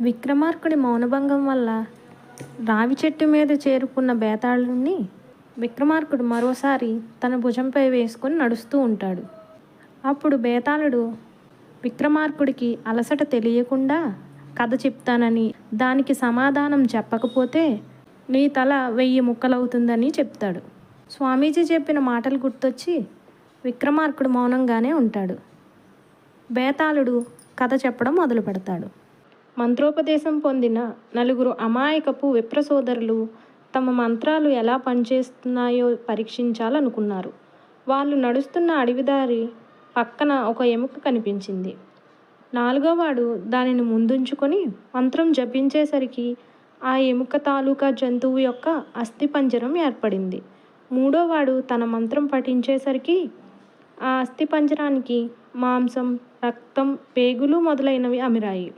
విక్రమార్కుడి మౌనభంగం వల్ల రావి చెట్టు మీద చేరుకున్న బేతాళుణ్ణి విక్రమార్కుడు మరోసారి తన భుజంపై వేసుకుని నడుస్తూ ఉంటాడు. అప్పుడు బేతాళుడు విక్రమార్కుడికి అలసట తెలియకుండా కథ చెప్తానని దానికి సమాధానం చెప్పకపోతే నీ తల వెయ్యి ముక్కలవుతుందని చెప్తాడు. స్వామీజీ చెప్పిన మాటలు గుర్తొచ్చి విక్రమార్కుడు మౌనంగానే ఉంటాడు. బేతాళుడు కథ చెప్పడం మొదలు పెడతాడు మంత్రోపదేశం పొందిన నలుగురు అమాయకపు విప్ర సోదరులు తమ మంత్రాలు ఎలా పనిచేస్తున్నాయో పరీక్షించాలనుకున్నారు. వాళ్ళు నడుస్తున్న అడవిదారి పక్కన ఒక ఎముక కనిపించింది. నాలుగోవాడు దానిని ముందుంచుకొని మంత్రం జపించేసరికి ఆ ఎముక తాలూకా జంతువు యొక్క అస్థిపంజరం ఏర్పడింది. మూడోవాడు తన మంత్రం పఠించేసరికి ఆ అస్థిపంజరానికి మాంసం రక్తం పేగులు మొదలైనవి అమిరాయి.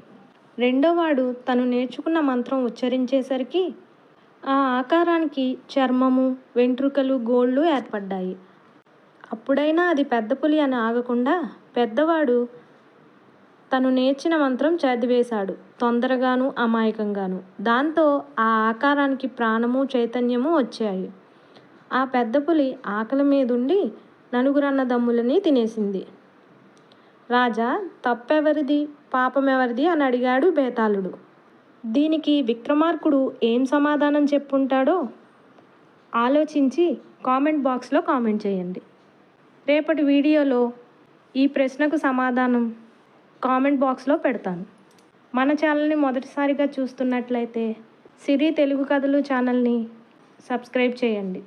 రెండోవాడు తను నేర్చుకున్న మంత్రం ఉచ్చరించేసరికి ఆ ఆకారానికి చర్మము వెంట్రుకలు గోళ్ళు ఏర్పడ్డాయి. అప్పుడైనా అది పెద్ద పులి అని ఆగకుండా పెద్దవాడు తను నేర్చిన మంత్రం చదివేశాడు తొందరగాను అమాయకంగాను. దాంతో ఆ ఆకారానికి ప్రాణము చైతన్యము వచ్చాయి. ఆ పెద్ద పులి ఆకలి మీదుండి నలుగురన్నదమ్ములని తినేసింది. రాజా తప్పెవరిది? పాపమెవరిది? అని అడిగాడు బేతాళుడు. దీనికి విక్రమార్కుడు ఏం సమాధానం చెప్పుంటాడో? ఆలోచించి కామెంట్ బాక్స్లో కామెంట్ చేయండి. రేపటి వీడియోలో ఈ ప్రశ్నకు సమాధానం కామెంట్ బాక్స్లో పెడతాను. మన ఛానల్ని మొదటిసారిగా చూస్తున్నట్లయితే సిరి తెలుగు కథలు ఛానల్ని సబ్స్క్రైబ్ చేయండి.